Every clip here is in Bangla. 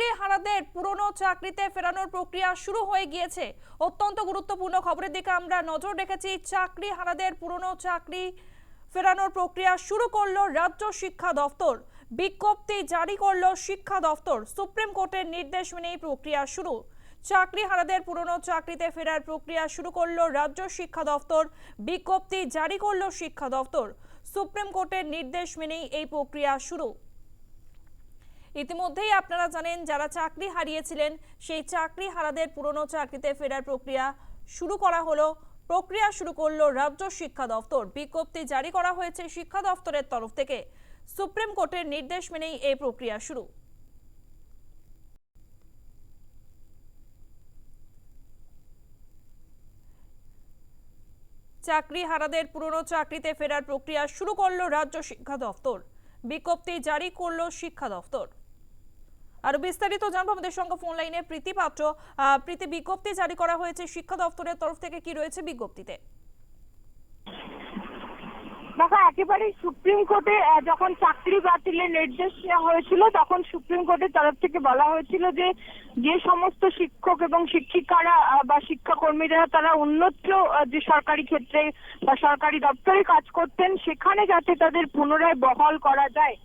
চাকরি হারাদের পুরনো চাকরিতে ফেরানোর প্রক্রিয়া শুরু হয়ে গিয়েছে। অত্যন্ত গুরুত্বপূর্ণ খবরের দিকে আমরা নজর রেখেছি। চাকরি হারাদের পুরনো চাকরি ফেরানোর প্রক্রিয়া শুরু করল রাজ্য শিক্ষা দফতর। বিজ্ঞপ্তি জারি করল শিক্ষা দফতর। সুপ্রিম কোর্টের নির্দেশ মেনেই প্রক্রিয়া শুরু। চাকরি হারাদের পুরনো চাকরিতে ফেরার প্রক্রিয়া শুরু করল রাজ্য শিক্ষা দফতর। বিজ্ঞপ্তি জারি করল শিক্ষা দফতর। সুপ্রিম কোর্টের নির্দেশ মেনেই এই প্রক্রিয়া শুরু। ইতিমধ্যেই আপনারা জানেন যারা চাকরি হারিয়েছিলেন, সেই চাকরি হারাদের পুরনো চাকরিতে ফেরার প্রক্রিয়া শুরু করা হলো। প্রক্রিয়া শুরু করল রাজ্য শিক্ষা দফতর। বিজ্ঞপ্তি জারি করা হয়েছে শিক্ষা দফতরের তরফ থেকে। সুপ্রিম কোর্টের নির্দেশ মেনেই এই প্রক্রিয়া শুরু। চাকরি হারাদের পুরনো চাকরিতে ফেরার প্রক্রিয়া শুরু করল রাজ্য শিক্ষা দফতর। বিজ্ঞপ্তি জারি করল শিক্ষা দফতর। আর বিস্তারিত জানব আমাদের সঙ্গে ফোন লাইনে প্রীতি পাত্র। প্রীতি, বিজ্ঞপ্তি জারি করা হয়েছে শিক্ষা দফতরের তরফ থেকে কি রয়েছে বিজ্ঞপ্তিতে? দেখো একেবারে সুপ্রিম কোর্টে যখন চাকরি বাতিলের নির্দেশ দেওয়া হয়েছিল, তখন সুপ্রিম কোর্টের তরফ থেকে বলা হয়েছিল যে যে সমস্ত শিক্ষক এবং শিক্ষিকারা বা শিক্ষাকর্মীরা তারা অন্যত্র যে সরকারি ক্ষেত্রে বা সরকারি দপ্তরে কাজ করতেন, সেখানে যাতে তাদের পুনরায় বহাল করা যায়।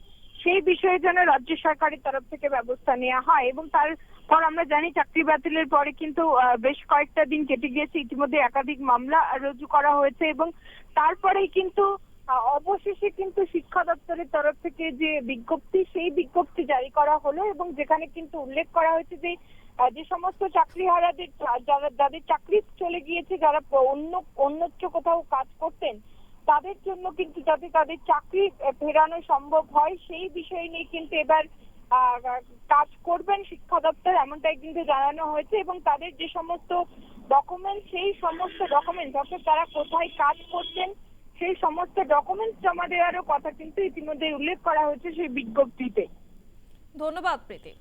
সেই বিষয়ে যেন রাজ্য সরকারের তরফ থেকে ব্যবস্থা নেওয়া হয় এবং তারপর আমরা জানি চাকরি বাতিলের পরে কিন্তু বেশ কয়েকটা দিন কেটে গিয়েছে। ইতিমধ্যে একাধিক মামলা রুজু করা হয়েছে এবং তারপরেই কিন্তু অবশেষে কিন্তু শিক্ষা দপ্তরের তরফ থেকে যে বিজ্ঞপ্তি, সেই বিজ্ঞপ্তি জারি করা হলো এবং যেখানে কিন্তু উল্লেখ করা হয়েছে যে যে সমস্ত চাকরিহারাদের যারা, যাদের চাকরি চলে গিয়েছে, যারা অন্য, অন্যত্র কোথাও কাজ করতেন, তাদের জন্য কিন্তু যাতে তাদের চাকরি ফেরানো সম্ভব হয়, সেই বিষয় নিয়ে কিন্তু এবার কাজ করবেন শিক্ষা দপ্তর, এমনটাই কিন্তু জানানো হয়েছে এবং তাদের যে সমস্ত ডকুমেন্ট সেই সমস্ত ডকুমেন্ট অর্থাৎ তারা কোথায় কাজ করছেন সেই সমস্ত ডকুমেন্টস জমা দেওয়ারও কথা কিন্তু ইতিমধ্যে উল্লেখ করা হয়েছে সেই বিজ্ঞপ্তিতে। ধন্যবাদ প্রীতি।